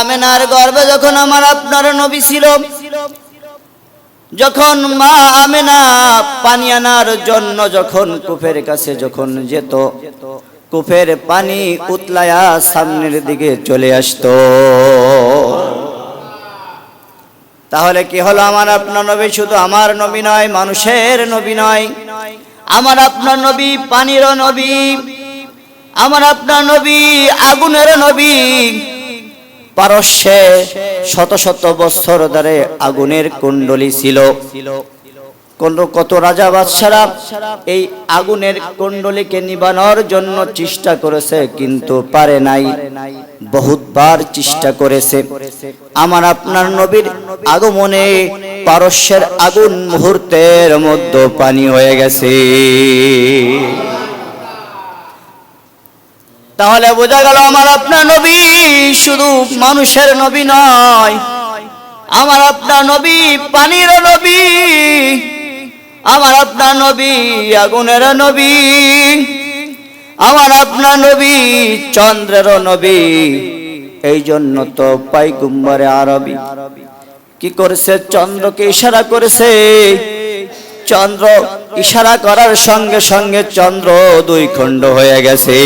আমেনার গর্বে যখন আমার আপনার নবী ছিল, যখন মা আমেনা পানি আনার জন্য যখন কুফের কাছে যখন যেত, কুফের পানি উতলায়া সামনের দিকে চলে আসতো। তাহলে কি হলো আমার আপনার নবী? শুধু আমার নবী নয়, মানুষের নবী নয়, আমার আপনার নবী পানিরও নবী, আমার আপনার নবী আগুনের নবী পারস্যে শত শত বছর ধরে আগুনের কুণ্ডলী ছিল। কোন কত রাজা বাদশারা এই আগুনের কুণ্ডলীকে নিবানোর জন্য চেষ্টা করেছে, কিন্তু পারে নাই। বহুতবার চেষ্টা করেছে। আমার আপনার নবীর আগমনে পারস্যের আগুন মুহূর্তের মধ্যে পানি হয়ে গেছে। তাহলে বোঝা গেল আমার আপনার নবী শুধু মানুষের নবী নয়। আমার আপনার নবী পানির নবী। আমার আপনার নবী আগুনের নবী। আমার আপনার নবী চন্দ্রের নবী। এই জন্য তো পাইগুম্বরে আরবি। কি করেছে? চন্দ্রকে ইশারা করেছে। চন্দ্র ইশারা করার সঙ্গে সঙ্গে চন্দ্র দুই খণ্ড হয়ে গেছে।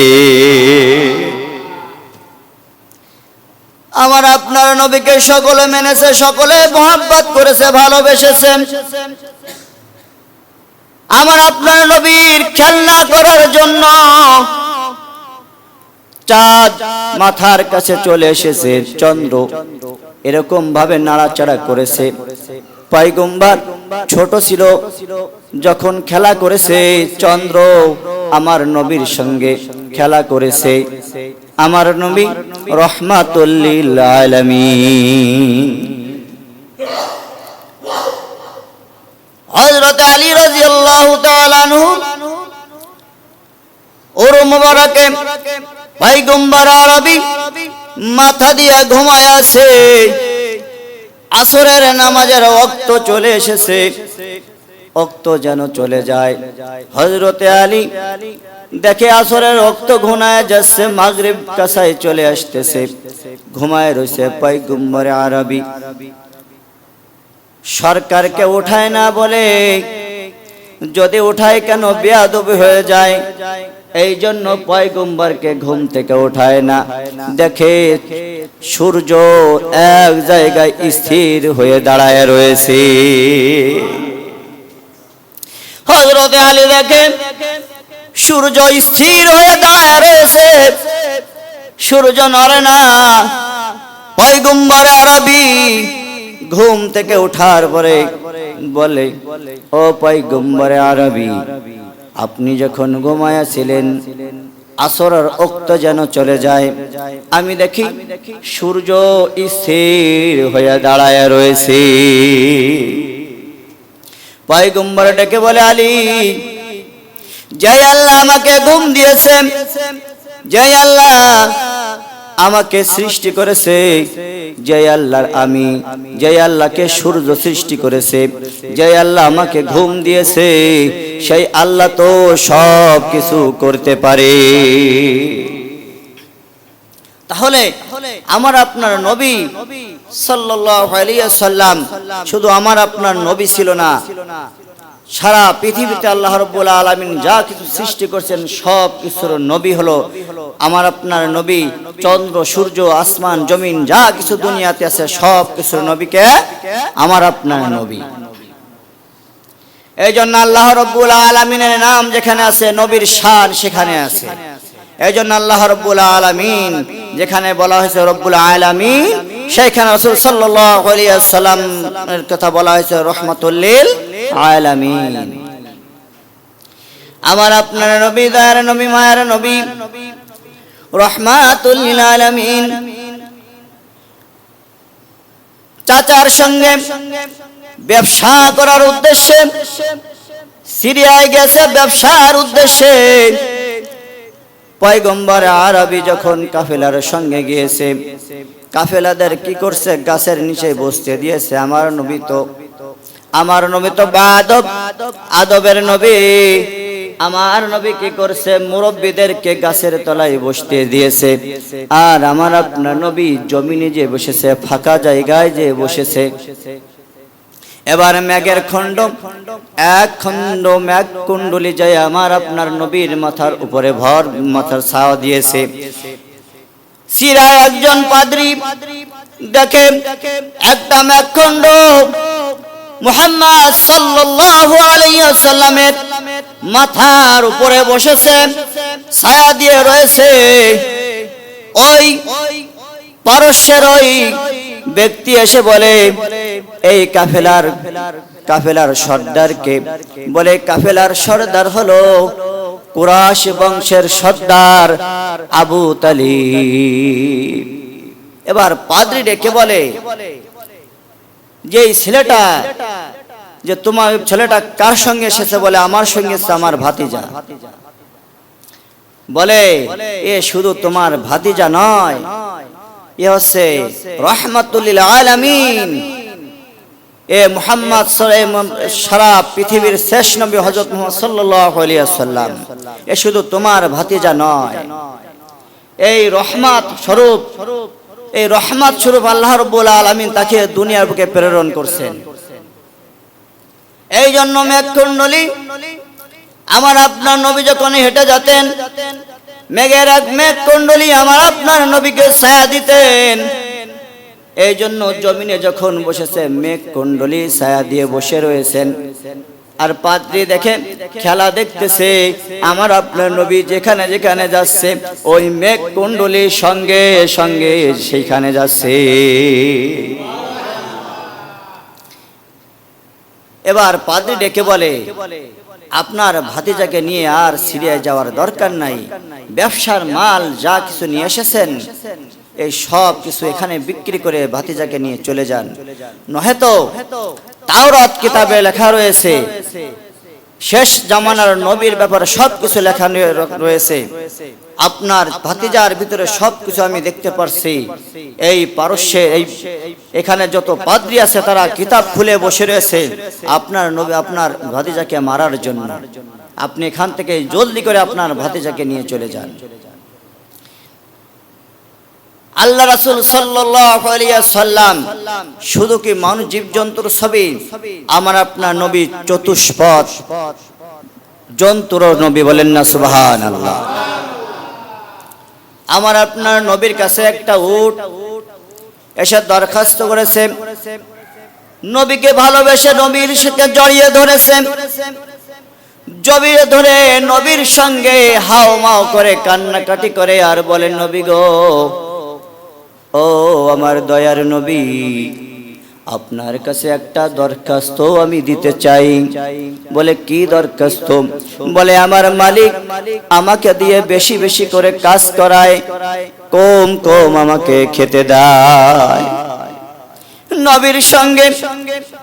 আমার আপনার নবীকে সকলে মেনেছে, সকলে মহাব্বত করেছে, ভালোবেসেছে। আমার আপনার নবীর খেলনা করার জন্য চাঁদ মাথার কাছে চলে এসেছে, চন্দ্র এরকম ভাবে নাড়াচাড়া করেছে। পয়গম্বর ছোট ছিল, যখন খেলা করেছে, চন্দ্র আমার নবীর সঙ্গে খেলা করেছে। আমার নবী রহমাতুল্লিল আলী ওর আরবি মাথা দিয়া ঘুমায় আছে। আসরের নামাজের অক্ত চলে এসেছে। ওক্ত যেন চলে যায়। হজরতে আলী দেখে আসরের রক্ত ঘুনায় যাচ্ছে, মাগরিব কাছায় চলে আসতেছে। ঘুমায় রয়েছে পয়গম্বরে আরবি। সরকারকে উঠায় না বলে, যদি উঠায় কেন বেয়াদবি হয়ে যায়? এই জন্য পয়গম্বরকে ঘুম থেকে উঠায় না। দেখে সূর্য এক জায়গায় স্থির হয়ে দাঁড়ায় রয়েছে। হজরতে আলী দেখেন, সূর্য স্থির হয়ে দাঁড়ায় রয়েছে। সূর্য নড়ে না। পয়গম্বর আরবি ঘুম থেকে ওঠার পরে বলে, ও পয়গম্বরে আরবি আপনি যখন ঘুমায়াছিলেন আসরের অক্ত যেন চলে যায়, আমি দেখি সূর্য স্থির হয়ে দাঁড়ায় রয়েছে। পয়গম্বর ডেকে বলে, আলী, জয় আল্লাহ, আমাকে ঘুম দিয়েছেন। জয় আল্লাহ আমাকে সৃষ্টি করেছে। জয় আল্লাহর আমি। জয় আল্লাহকে সূর্য সৃষ্টি করেছে। জয় আল্লাহ আমাকে ঘুম দিয়েছে। সেই আল্লাহ তো সব কিছু করতে পারে। তাহলে আমার আপনার নবী সাল্লাম শুধু আমার আপনার নবী ছিল না সারা পৃথিবীতে আল্লাহ রব্বুল আলামিন যা কিছু সৃষ্টি করছেন, সব কিছুর নবী হলো আমার আপনার নবী, চন্দ্র, সূর্য, আসমান, জমিন, যা কিছু দুনিয়াতে আছে, সব কিছুর নবীকে আমার আপনার নবী। এই জন্য আল্লাহ রব্বুল আলমিনের নাম যেখানে আছে, নবীর শান সেখানে আছে। এই জন্য আল্লাহ রব্বুল আলমিন যেখানে বলা হয়েছে, রব্বুল আলমিন সেইখানে রসুল সাল্লাহ সাল্লাম কথা বলা হয়েছে রহমতুল্লিল আমার আপনার নবী, দয়ার নবী, মায়ের নবী রহমাতুল্লিল আলামিন। চাচার সঙ্গে ব্যবসা করার উদ্দেশ্যে, সিরিয়ায় গেছে ব্যবসার উদ্দেশ্যে। পয়গম্বর আরবি যখন কাফেলার সঙ্গে গিয়েছে, কাফেলাদের কি করছে? গাছের নিচে বসতে দিয়েছে। আমার নবী তো আমার নবী তো বাদব, আদবের নবী। আমার নবী কি করছে? মুরব্বীদেরকে গাছের তলায় বসতে দিয়েছে। আর আমার আপনার নবী জমিনে যে বসেছে, ফাঁকা জায়গায় যে বসেছে। এবার ম্যাগের খণ্ড, এক খণ্ড ম্যাগ কুণ্ডলি যায় আমার আপনার নবীর মাথার উপরে ভর, মাথার ছাওয়া দিয়েছে। সিরায় একজন পাদ্রী, দেখে একটা ম্যাগ খণ্ড। মুহাম্মদ সাল্লাল্লাহু আলাইহি ওয়াসাল্লামের মাথার উপরে বসেছেন ছায়া দিয়ে রয়েছে ওই পারস্যের ওই ব্যক্তি এসে বলে, এই কাফেলার কাফেলার সর্দারকে। বলে, কাফেলার সর্দার হলো কুরাশ বংশের সর্দার আবু তালিব। এবার পাদ্রি ডেকে বলে যে এই ছেলেটা, যে তোমার ছেলেটা কার সঙ্গে এসেছে বলে আমার সঙ্গে আমার ভাতিজা। বলে, এ শুধু তোমার ভাতিজা নয়, এ হচ্ছে রহমাতুল্লিল আলামিন। এ মুহাম্মদ সারা পৃথিবীর শেষ নবী হজরত মুহাম্মদ ওয়াসাল্লাম এ শুধু তোমার ভাতিজা নয়। এই রহমত স্বরূপ এই রহমত স্বরূপ আল্লাহ রব্বুল আলামিন তাকে দুনিয়ার বুকে প্রেরণ করছেন। এই জন্য মেঘকুণ্ডলী আমার আপনার নবী যখন হেঁটে যেতেন, মেঘের এক মেঘ কুণ্ডলী আমার আপনার নবীকে ছায়া দিতেন। এই জন্য জমিনে যখন বসেছে মেঘ কুণ্ডলী ছায়া দিয়ে বসে রয়েছেন। আর পাত্রী দেখে খেলা দেখতেছে। আমার আপনার নবী যেখানে যেখানে যাচ্ছে, ওই মেঘ কুণ্ডলীর সঙ্গে সঙ্গে সেইখানে যাচ্ছে। এবার পাদ্রি ডেকে বলে, আপনার ভাতিজাকে নিয়ে আর সিরিয়ায় যাওয়ার দরকার নাই। ব্যবসার মাল যা কিছু নিয়ে এসেছেন, এই সব কিছু এখানে বিক্রি করে ভাতিজাকে নিয়ে চলে যান। নহেতো তাওরাত কিতাবে লেখা রয়েছে। শেষ জামানার নবীর ব্যাপারে সব কিছু লেখা রয়েছে। আপনার ভাতিজার ভিতরে সবকিছু আমি দেখতে পারছি। এই পারস্যে, এই এখানে যত পাদ্রী আছে তারা কিতাব খুলে বসে রয়েছে। আপনার নবী, আপনার ভাতিজাকে মারার জন্য। আপনি এখান থেকে জলদি করে আপনার ভাতিজাকে নিয়ে চলে যান। আল্লাহ রাসুল সাল্লাম শুধু কি মানুষ জীবজন্তুর ছবি? আমার আপনার নবী চতুষ্পদ জন্তুর নবী বলেন না সুবাহান আল্লাহ আমার আপনার নবীর কাছে একটা উট এসে দরখাস্ত করেছে। নবীকে ভালোবেসে নবীর সাথে জড়িয়ে ধরেছে। জড়িয়ে ধরে নবীর সঙ্গে হাও মাও করে, কান্নাকাটি করে আর বলেন নবী গো ও আমার দয়ার নবী, আপনার কাছে একটা দরখাস্ত আমি দিতে চাই। বলে, কি দরখাস্ত? বলে, আমার মালিক আমাকে দিয়ে বেশি বেশি করে কাজ করায়, কম কম আমাকে খেতে দেয়। নবীর সঙ্গে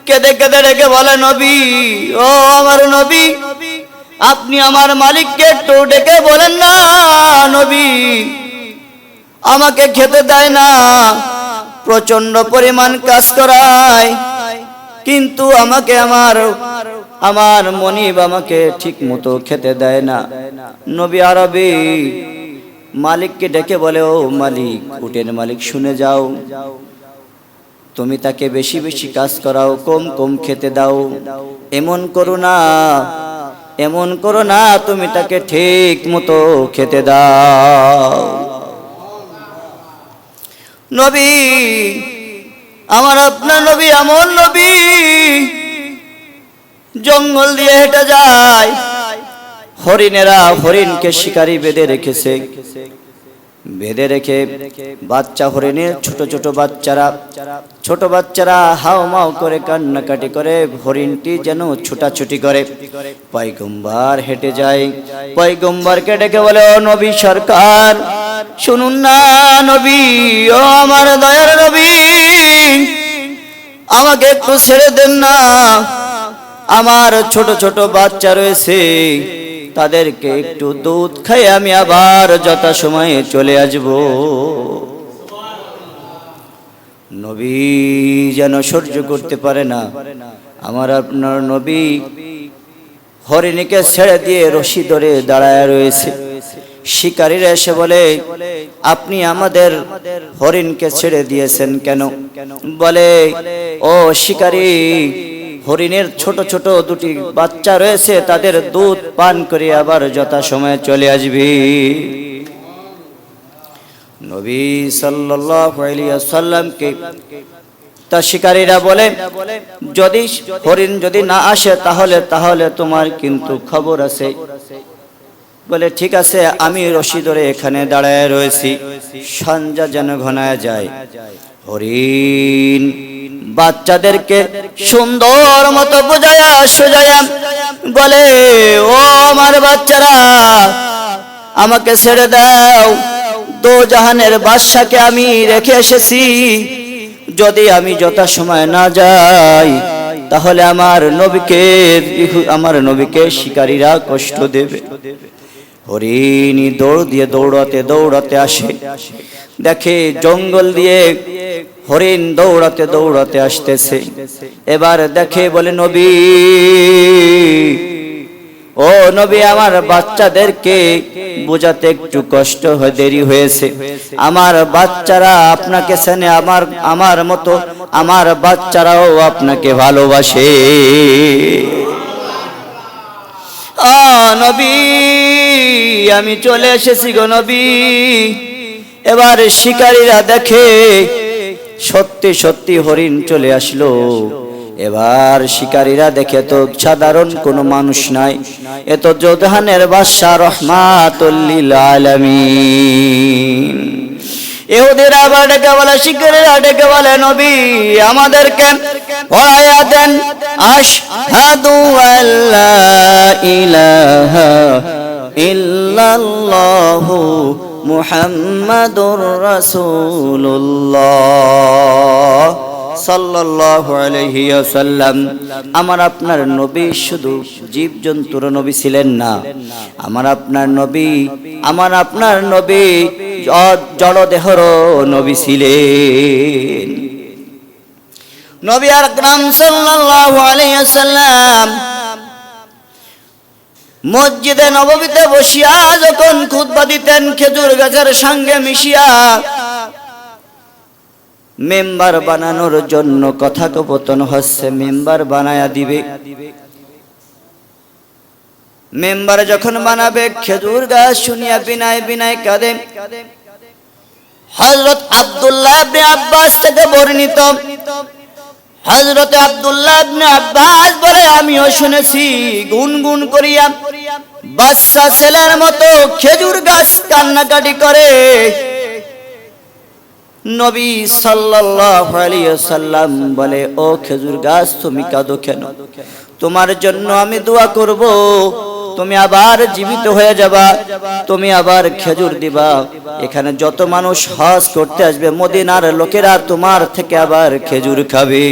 কেঁদে কেঁদে রেখে বলে, নবী, ও আমার নবী, আপনি আমার মালিককে একটু ডেকে বলেন না, নবী। আমাকে খেতে দেয় না। প্রচণ্ড পরিমাণ কাজ করায়। কিন্তু আমাকে আমার আমার মনিব আমাকে ঠিক মতো খেতে দেয় না। নবী আরবি মালিককে ডেকে বলে, ও মালিক, উটের মালিক, শুনে যাও। তুমি তাকে বেশি বেশি কাজ করাও, কম কম খেতে দাও। এমন করো না, এমন করো না, তুমি তাকে ঠিক মতো খেতে দাও। নবী, আমার আপনার নবী, এমন নবী, জঙ্গল দিয়ে হেঁটে যায়, হরিণেরা হরিণকে শিকারি বেঁধে রেখেছে। বেঁধে রেখে বাচ্চা হরিণের ছোট ছোট বাচ্চারা ছোট বাচ্চারা হাও মাও করে, কান্নাকাটি করে, হরিণটি যেন ছুটাছুটি করে। পয়গম্বার হেঁটে যায়। পয়গম্বারকে ডেকে বলে, ও নবী সরকার, শুনুন না নবী, ও আমার দয়ার নবী, আমাকে একটু ছেড়ে দেন না, আমার ছোট ছোট বাচ্চা রয়েছে তাদেরকে একটু দুধ খাই আমি আবার যথা সময়ে চলে আসব। নবী যেন সহ্য করতে পারে না। আমার আপনার নবী হরিণীকে ছেড়ে দিয়ে রশি ধরে দাঁড়ায় রয়েছে। শিকারীরা এসে বলে, আপনি আমাদের হরিণকে ছেড়ে দিয়েছেন কেন? বলে, ও শিকারী হরিণের ছোট ছোট দুটি বাচ্চা রয়েছে, তাদের দুধ পান করে আবার যথা যথাসময়ে চলে আসবি। নবী সাল্লামকে তা শিকারীরা বলে, যদি হরিণ যদি না আসে তাহলে তাহলে তোমার কিন্তু খবর আছে। বলে, ঠিক আছে, আমি রশি ধরে এখানে দাঁড়ায় রয়েছি। সঞ্জা যেন ঘনায় যায়। হরিণ বাচ্চাদেরকে সুন্দর মতো বোঝায়া, সোজায়া বলে, ও আমার বাচ্চারা, আমাকে ছেড়ে দাও। দো জাহানের বাদশাকে আমি রেখে এসেছি। যদি আমি যথা সময় না যাই, তাহলে আমার নবীকে আমার নবীকে শিকারীরা কষ্ট দেবে। হরিণী দৌড় দিয়ে দৌড়াতে দৌড়াতে আসে। দেখে জঙ্গল দিয়ে হরিণ দৌড়াতে দৌড়াতে আসতেছে। এবার দেখে বলে, নবী, ও নবী, আমার বাচ্চাদেরকে বোঝাতে একটু কষ্ট হয়ে, দেরি হয়েছে। আমার বাচ্চারা আপনাকে চেনে, আমার আমার মতো, আমার বাচ্চারাও আপনাকে ভালোবাসে। নবী আমি চলে এসেছি গো নবী। এবার শিকারীরা দেখে সত্যি সত্যি হরিণ চলে আসলো। এবার শিকারীরা দেখে তো সাধারণ কোনো মানুষ নাই। এ তো যোধানের বাদশাহ রহমাতুল্লিল আলামিন। এহুদিরা আবার ডেকে বলে, শিকারীরা ডেকে বলে, নবী, আমাদেরকে পড়াইয়া দেন। আশহাদু আল্লা ইলাহা ইল্লাল্লাহু মুহাম্মাদুর রাসূলুল্লাহ। সাল্লাল্লাহু আলাইহি ওয়াসাল্লাম। আমার আপনার নবী শুধু জীবজন্তুর নবী ছিলেন না। আমার আপনার নবী, আমার আপনার নবী জড়দেহর নবী ছিলেন। নবী আকরাম সাল্লাল্লাহু আলাইহি ওয়াসাল্লাম মসজিদে নববীতে বসিয়া যখন খুতবা দিতেন, খেজুর গাছের সঙ্গে মিশিয়া মেম্বার বানানোর জন্য কথোপকথন হচ্ছে, মেম্বার বানায়া দিবে। মেম্বার যখন বানাবে, খেজুর গাছ শুনিয়া বিনায় বিনায় কাঁদে। হজরত আব্দুল্লাহ আব্বাস থেকে বর্ণিত হজরত আব্দুল্লাহ আব্বাস বলে আমিও শুনেছি, গুনগুন করিয়া বাচ্চা ছেলের মতো খেজুর গাছ কান্নাকাটি করে। নবী সাল্লাল্লাহু আলাইহি সাল্লাম বলে, ও খেজুর গাছ, তুমি কাঁদো কেন? তোমার জন্য আমি দোয়া করব। তুমি আবার জীবিত হয়ে যাবা। তুমি আবার খেজুর দিবা। এখানে যত মানুষ হজ করতে আসবে মদিনার লোকেরা তোমার থেকে আবার খেজুর খাবে।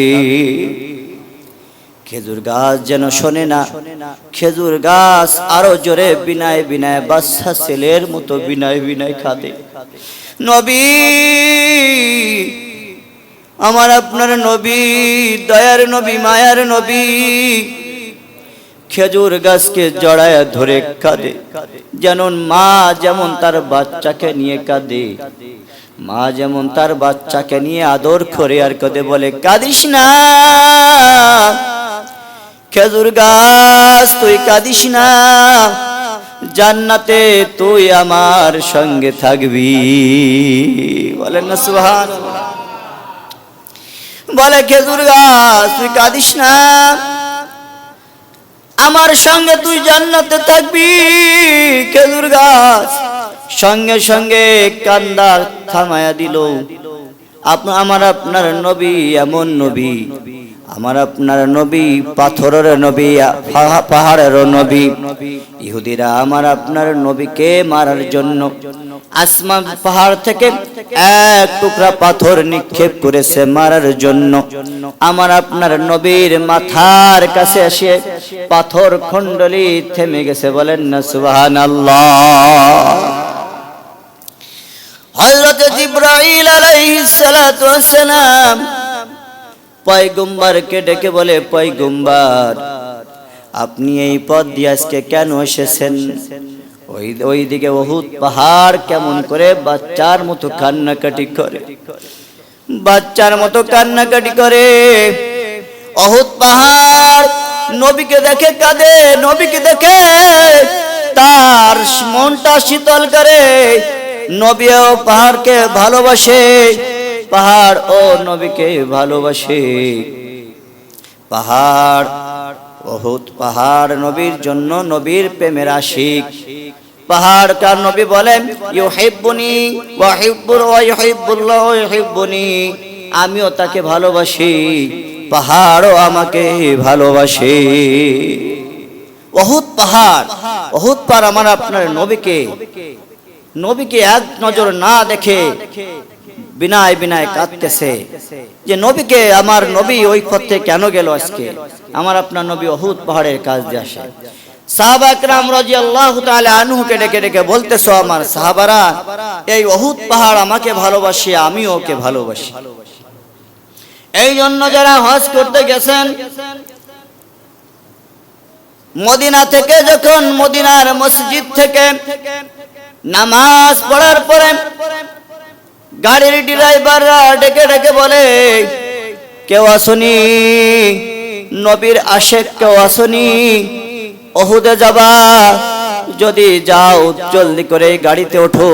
খেজুর গাছ যেন শোনে না। খেজুর গাছ আরও জোরে বিনায় বিনায় বাচ্চা ছেলের মতো বিনায় বিনায় খাদে নবী আমার আপনার নবী দয়ার নবী মায়ার নবী খেজুর গাছকে জড়ায় ধরে কাঁদে। যেমন মা যেমন তার বাচ্চাকে নিয়ে কাঁদে, মা যেমন তার বাচ্চাকে নিয়ে আদর করে আর কদে বলে, কাঁদিস না, খেজুর গাছ তুই কাঁদিস না, জান্নাতে তুই আমার সঙ্গে থাকবি। বলেন না সুহান বলে, খেজুর গাছ তুই কাঁদিস না আমার সঙ্গে তুই জান্নাতে থাকবি। খেজুর গাছ সঙ্গে সঙ্গে কান্দার থামায়া দিল। আমার আপনার নবী এমন নবী। আমার আপনার নবী পাথরের নবী, পাহা- পাহাড়ের নবী। ইহুদিরা আমার আপনার নবীকে মারার জন্য আসমান পাহাড় থেকে এক টুকরা পাথর নিক্ষেপ করেছে মারার জন্য। আমার আপনার নবীর মাথার কাছে এসে পাথর খণ্ডলি থেমে গেছে, বলেন না সুবাহান আল্লাহ হযরত জিব্রাইল আলাইহিস সালাতু ডেকে বলে, পয়গম্বর, আপনি এই পথ দিয়ে আজকে কেন এসেছেন? ওই দিকে বহুত পাহাড় কেমন করে বাচ্চার মতো কান্নাকাটি করে। বাচ্চার মতো কান্নাকাটি করে। অহুত পাহাড় নবীকে দেখে কাঁদে, নবীকে দেখে তার মনটা শীতল করে। নবীও পাহাড়কে ভালোবাসে, পাহাড় ও নবীকে ভালোবাসে। পাহাড় বহুত পাহাড় নবীর জন্য নবীর প্রেমের আশিক। পাহাড় কার নবী বলেন, ইউহিব্বুনি ওয়া হিব্বুর ইউহিব্বুনি। আমিও তাকে ভালোবাসি, পাহাড়ও আমাকে ভালোবাসে। বহুত পাহাড় বহুত পার আমার আপনার নবীকে নবীকে এক নজর না দেখে বিনায় বিনায় কাঁদতেছে যে, নবীকে আমার নবী ওই পথে কেন গেল আজকে? আমার আপনার নবী অহুত পাহাড়ের কাজ দিয়ে আসে। সাহাবা একরাম আল্লাহ আনহুকে ডেকে ডেকে বলতেছো, আমার সাহাবারা, এই পাহাড় আমাকে ভালোবাসি, আমি ওকে ভালোবাসি। এই জন্য যারা করতে গেছেন, মদিনা থেকে যখন, মদিনার মসজিদ থেকে নামাজ পড়ার পরে গাড়ির ড্রাইভাররা ডেকে ডেকে বলে, কেউ আসনি, নবীর আশেক কেউ আসনি অহুদে যাবা। যদি যাও, জলদি করে গাড়িতে ওঠো।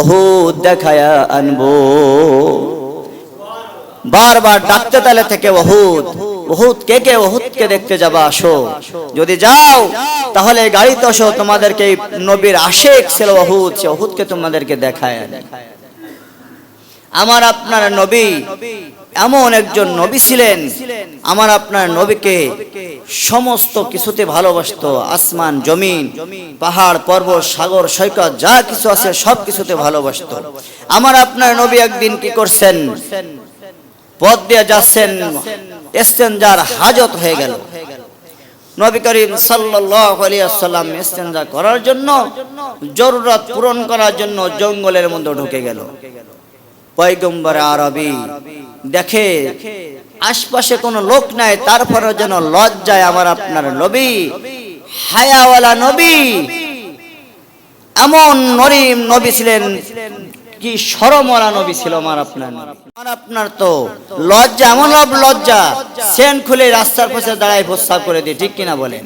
অহুদ দেখায়া আনব। বারবার ডাকতে তালে থেকে অহুদ। বহুত কে কে ওহুদকে দেখতে যাবা, আসো। যদি যাও, তাহলে গাড়িতে আসো। তোমাদেরকে নবীর আশেক ছিল অহুদ। সে অহুদকে তোমাদেরকে দেখায় আমার আপনার নবী এমন একজন নবী ছিলেন। আমার আপনার নবীকে সমস্ত কিছুতে ভালোবাসত, আসমান, জমিন, পাহাড়, পর্বত, সাগর, সৈকত, যা কিছু আছে সব কিছুতে ভালোবাসত। আমার আপনার নবী একদিন কি করছেন? পথ দিয়ে যাচ্ছেন এস্তেঞ্জার হাজত হয়ে গেল। নবী করিম সাল্লাম ইস্তেঞ্জা করার জন্য, জরুরত পূরণ করার জন্য জঙ্গলের মধ্যে ঢুকে গেল। পয়গম্বর আরবি। দেখে আশপাশে কোনো লোক নাই তারপরে যেন লজ্জায় আমার আপনার নবী, হায়াওয়ালা নবী, এমন নরিম নবী ছিলেন, কি সরমরা নবী ছিল আমার আপনার আমার আপনার তো লজ্জা, এমন লজ্জা, সেন খুলে রাস্তার পাশে দাঁড়ায় প্রস্তাব করে দিয়ে, ঠিক কিনা বলেন?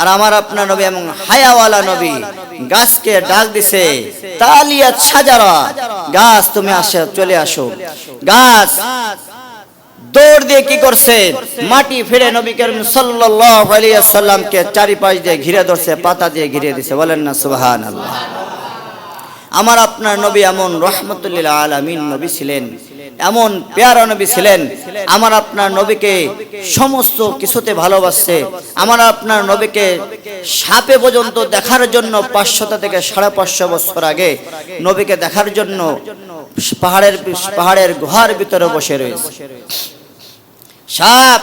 আর আমার আপনার নবী এবং হায়াওয়ালা নবী গাছকে ডাক দিছে, তালিয়া সাজারা গাছ তুমি আসে, চলে আসো। গাছ দৌড় দিয়ে কি করছে? মাটি ফিরে নবী করিম সাল্লাল্লাহু আলাইহি সাল্লামকে চারিপাশ দিয়ে ঘিরে ধরছে, পাতা দিয়ে ঘিরে দিছে। বলেন না, সুবহানাল্লাহ। আমার আপনার নবী এমন রহমতুল্লিল আলামিন নবী ছিলেন, এমন পেয়ারা নবী ছিলেন। আমার আপনার নবীকে সমস্ত কিছুতে ভালোবাসছে। আমার আপনার নবীকে সাপে পর্যন্ত দেখার জন্য পাঁচশত থেকে সাড়ে পাঁচশো বছর আগে নবীকে দেখার জন্য পাহাড়ের পাহাড়ের গুহার ভিতরে বসে রয়েছে। সাপ!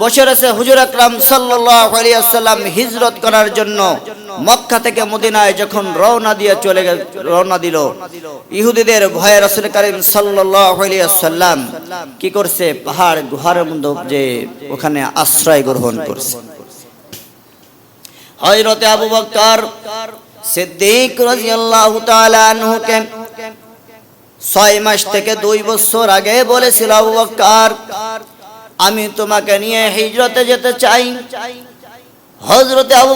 বসে রয়েছে হুজুর আকরাম ওয়াসাল্লাম হিজরত করার জন্য মক্কা থেকে মদিনায় যখন রওনা দিয়ে চলে গেল রওনা দিল। ইহুদিদের ভয়ে রাসূল করিম ওয়াসাল্লাম কি করছে? পাহাড়, গুহার মধ্যে যে ওখানে আশ্রয় গ্রহণ করছে। হযরতে আবু বকর সিদ্দিক আনহুকে ছয় মাস থেকে দুই বছর আগে বলেছিল, আবু বকর আমি তোমাকে নিয়ে হিজরতে যেতে চাই। হজরতে আবু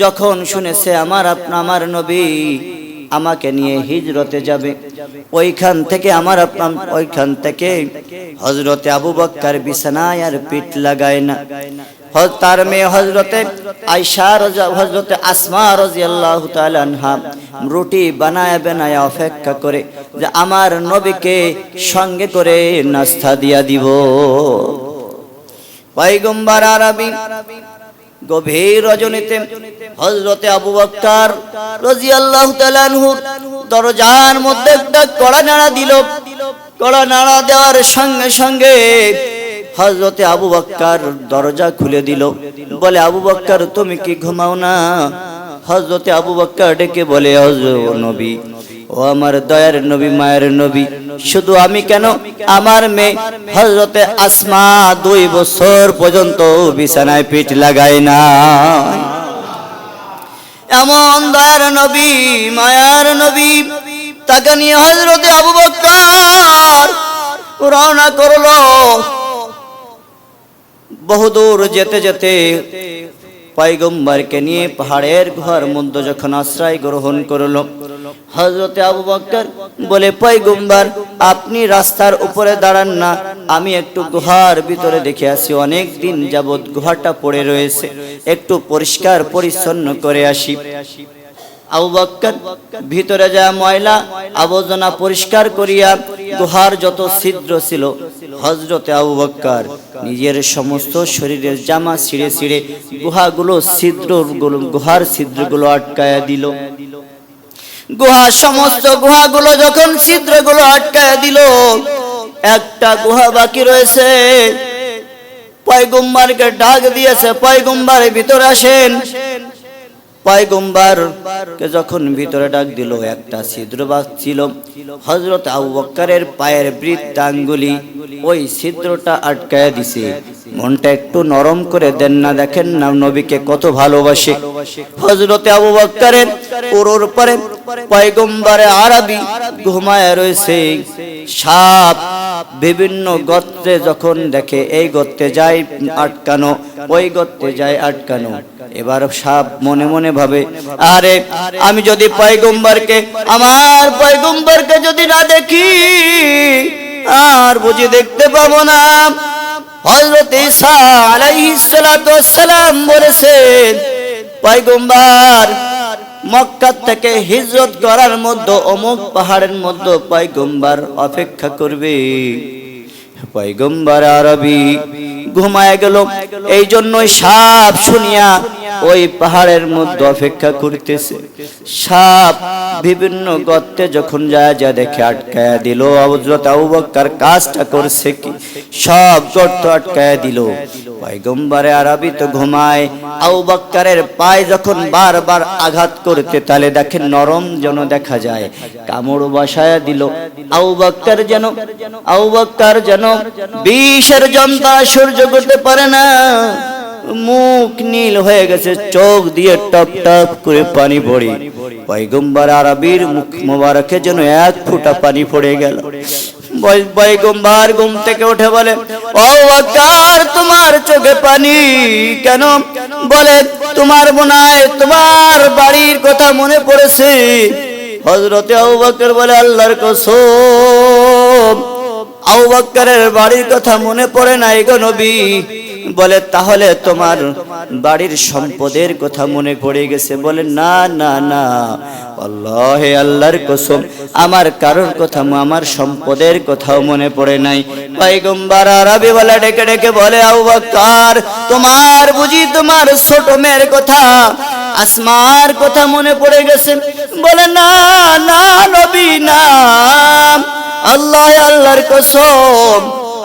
যখন শুনেছে আমার আপনা আমার নবী আমাকে নিয়ে হিজরতে যাবে, ওইখান থেকে আমার আপনার ওইখান থেকে হজরতে আবু বক্কার বিছানায় আর পিঠ লাগায় না। তার মেয়ে হজরতে আয়সা হজরতে আসমা রাজিয়াল্লাহু তাআলা আনহা রুটি বানায় বানায় অপেক্ষা করে যে আমার নবীকে সঙ্গে করে নাস্তা দিয়া দিব। পয়গম্বর আরবি গভীর রজনীতে হজরতে আবু রাদিয়াল্লাহু তাআলা আনহুর দরজার মধ্যে একটা কড়া নাড়া দিল। কড়া নাড়া দেওয়ার সঙ্গে সঙ্গে হজরতে আবু বক্কর দরজা খুলে দিল। বলে, আবু বক্কর তুমি কি ঘুমাও না? হজরতে আবু বক্কর ডেকে বলে হজরত নবী ও আমার দয়ার নবী, মায়ের নবী। শুধু আমি কেন? আমার মেয়ে হজরতে আসমা দুই বছর পর্যন্ত বিছানায় পিঠ লাগাই না। এমন দয়ার নবী, মায়ার নবী, তাকে নিয়ে হজরতে আবু বক্কর রওনা করল। বহুদূর যেতে যেতে পয়গম্বরকে নিয়ে পাহাড়ের ঘর মধ্যে যখন আশ্রয় গ্রহণ করল হজরতে আবু বক্কর বলে, পয়গম্বর, আপনি রাস্তার উপরে দাঁড়ান না। আমি একটু গুহার ভিতরে দেখে আসি। অনেক দিন যাবৎ গুহাটা পড়ে রয়েছে। একটু পরিষ্কার, পরিচ্ছন্ন করে আসি। আবু বক্কর ভিতরে যা ময়লা, আবর্জনা পরিষ্কার করিয়া গুহার যত ছিদ্র ছিল হজরতে আবু বক্কর নিজের সমস্ত শরীরের জামা ছিঁড়ে ছিঁড়ে গুহাগুলো ছিদ্রগুলো, গুহার ছিদ্রগুলো আটকায়া দিল। গুহা সমস্ত গুহাগুলো যখন ছিদ্রগুলো আটকায় দিল, একটা গুহা বাকি রয়েছে। পয়গুম্বারকে ডাক দিয়েছে, পয়গম্বার ভিতরে আসেন। পয়গম্বার যখন ভিতরে ডাক দিল, একটা ছিদ্রবাগ ছিল। হজরত আবু বক্করের পায়ের বৃত্তাঙ্গুলি ওই ছিদ্রটা আটকায় দিছে। মনটা একটু নরম করে দেন না, দেখেন না নবীকে কত ভালোবাসে। হজরতে আবু বক্করের পুরোর পরে পয়গম্বরে আরবি ঘুমায় রয়েছে। সাপ বিভিন্ন গর্তে যখন দেখে, এই গর্তে যায় আটকানো। ওই গর্তে যায় আটকানো। এবার সাপ মনে মনে ভাবে, আরে, আমি যদি পয়গম্বরকে, আমার পয়গম্বরকে যদি না দেখি, আর বুঝি দেখতে পাবো না। হযরত ঈসা আলাইহিস ওয়াসসালাম বলেছেন, পয়গম্বর মক্কা থেকে হিজরত করার মধ্যে অমুক পাহাড়ের মধ্যে পাই গুম্বার অপেক্ষা করবে। পয়গম্বর আরবি, ঘুমায় গেল। এই জন্যই সাপ শুনিয়া ওই পাহাড়ের মধ্যে অপেক্ষা করতেছে। সাপ বিভিন্ন গর্তে যখন যায়, যা দেখে আটকায়া দিল। হযরত আবু কাজটা করছে কি? সব গর্ত আটকায়া দিল। পয়গম্বরে আরবি তো ঘুমায়। আবু পায়ে যখন বারবার আঘাত করতে, তাহলে দেখেন নরম যেন দেখা যায়। কামড় বসায়া দিল। আবু যেন আবু যেন বিষের যন্ত্রণা সহ্য করতে পারে না। মুখ নীল হয়ে গেছে, চোখ দিয়ে টপ টপ করে পানি পড়ে। পয়গম্বর আরবির মুখ মোবারকে যেন এক ফুটা পানি পড়ে গেল। পয়গম্বর ঘুম থেকে উঠে বলে, ও আকার তোমার চোখে পানি কেন? বলে, তোমার বোনায় তোমার বাড়ির কথা মনে পড়েছে। হজরতে আবু বকর বলে, আল্লাহর কসম আবু বকরের বাড়ির কথা মনে পড়ে না গো নবী। বলে, তাহলে তোমার বাড়ির সম্পদের কথা মনে পড়ে গেছে। বলে, না না না। আল্লাহ আল্লাহর কসম, আমার কারোর কথা আমার সম্পদের কথাও মনে পড়ে নাই। পয়গম্বর আরবি বলে, ডেকে ডেকে বলে, আবু বকর তোমার বুঝি তোমার ছোট মেয়ের কথা, আসমার কথা মনে পড়ে গেছে। বলে, না না নবী, না। আল্লাহ, আল্লাহর কসম,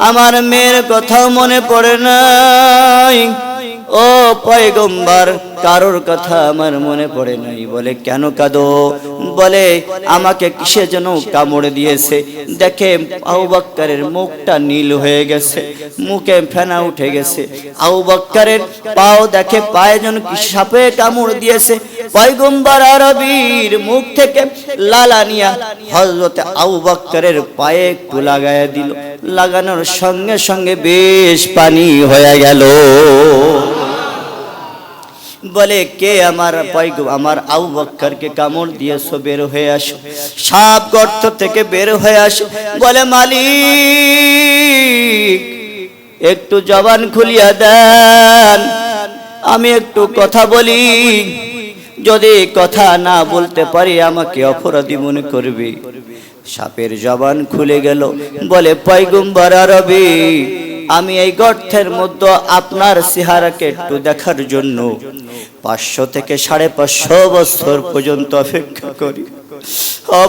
আমার মেয়ের কথাও মনে পড়ে নাই। ও পয়গম্বর, কারোর কথা আমার মনে পড়ে নাই। বলে, কেন কাঁদো? বলে, আমাকে কিসে যেন কামড় দিয়েছে? দেখে আউ বাক্কারের মুখটা নীল হয়ে গেছে, মুখে ফেনা উঠে গেছে। আউ বাক্কারের পাও দেখে পায়ে যেন সাপে কামড় দিয়েছে। পয়গম্বর আরবির মুখ থেকে লালানিয়া হজরত আউ বাক্কারের পায়ে একটু লাগাইয়া দিল। লাগানোর সঙ্গে সঙ্গে বেশ পানি হয়ে গেল। বলে, কে আমার আমার আউ বক্করকে কামড় দিয়েছ? বের হয়ে আসো। সাপ গর্ত থেকে বের হয়ে আসো। বলে, মালিক, একটু জবান খুলিয়া দেন। আমি একটু কথা বলি। যদি কথা না বলতে পারি, আমাকে অপরাধী মনে করবে। সাপের জবান খুলে গেল, বলে, পয়গম্বর আরবি, আমি এই গর্থের মধ্যে আপনার সিহারাকে একটু দেখার জন্য পাঁচশো থেকে সাড়ে পাঁচশো বছর পর্যন্ত অপেক্ষা করি। ও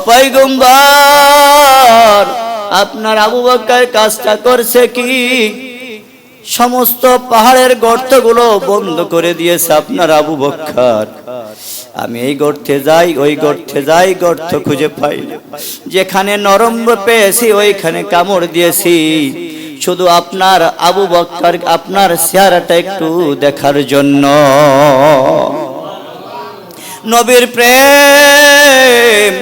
আপনার আবু বক্কর কাজটা করছে কি? সমস্ত পাহাড়ের গর্তগুলো বন্ধ করে দিয়েছে আপনার আবু বক্কর। আমি এই গর্তে যাই, ওই গর্তে যাই, গর্ত খুঁজে পাই যেখানে নরম পেয়েছি, ওইখানে কামড় দিয়েছি। শুধু আপনার আবু বক্কার, আপনার চেহারাটা একটু দেখার জন্য। নবীর প্রেম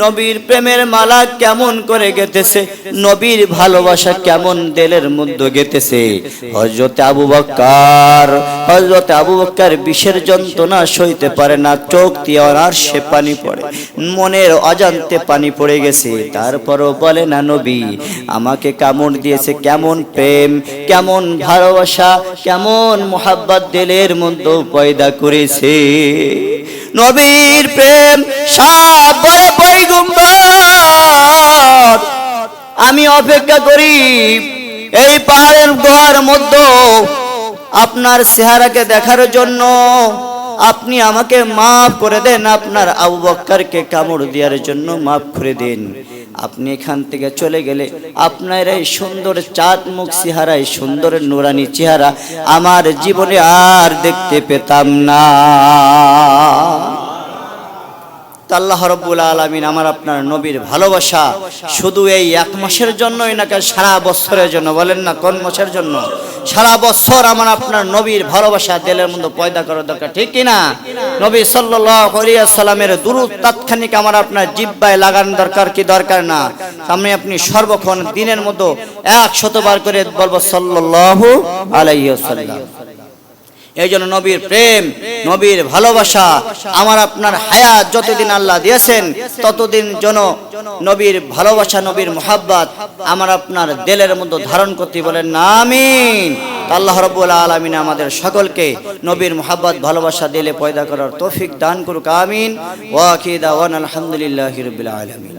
নবীর প্রেমের মালা কেমন করে গেতেছে? নবীর ভালোবাসা কেমন দেলের মধ্যে গেতেছে? হজরত আবু বক্কার হজরত আবু বক্কার বিষের যন্ত্রণা সইতে পারে না, চোখ দিয়ে আর সে পানি পড়ে, মনের অজান্তে পানি পড়ে গেছে। তারপরও বলে, না নবী, আমাকে কামড় দিয়েছে কেমন প্রেম, কেমন ভালোবাসা, কেমন মোহাব্বত দেলের মধ্যে পয়দা করেছে। নবীর প্রেম সাপ বলে পৈগম্বর আমি অপেক্ষা করি এই পাহাড়ের গুহার মধ্যে আপনার চেহারাকে দেখার জন্য। আপনি আমাকে মাফ করে দেন, আপনার আবু বক্করকে কামড় দেওয়ার জন্য মাফ করে দিন। আপনি এখান থেকে চলে গেলে আপনার এই সুন্দর চাঁদ মুখ চেহারা, এই সুন্দর নুরানি চেহারা আমার জীবনে আর দেখতে পেতাম না। আল্লাহ রব্বুল আলমিন আমার আপনার নবীর ভালোবাসা শুধু এই এক মাসের জন্যই নাকি সারা বছরের জন্য, বলেন না, কোন মাসের জন্য? সারা বছর আমার আপনার নবীর ভালোবাসা দিলের মধ্যে পয়দা করার দরকার, ঠিক কিনা নবী সাল্লামের দুরু তাৎক্ষণিক আমার আপনার জিব্বায় লাগানো দরকার কি দরকার না? সামনে আপনি সর্বক্ষণ দিনের মতো এক শতবার করে বলব সাল্লাল্লাহু আলাইহি ওয়াসাল্লাম। এই জন্য নবীর প্রেম, নবীর ভালোবাসা, আমার আপনার হায়াত যতদিন আল্লাহ দিয়েছেন, ততদিন যেন নবীর ভালোবাসা, নবীর মোহাব্বত আমার আপনার দেলের মধ্যে ধারণ করতে বলেন, আমিন। আল্লাহ রব্বুল আলমিন আমাদের সকলকে নবীর মোহাব্বত, ভালোবাসা দিলে পয়দা করার তৌফিক দান করুক, আমিন। ওয়াকিদা ওয়ান আলহামদুলিল্লাহ রবিল আলমিন।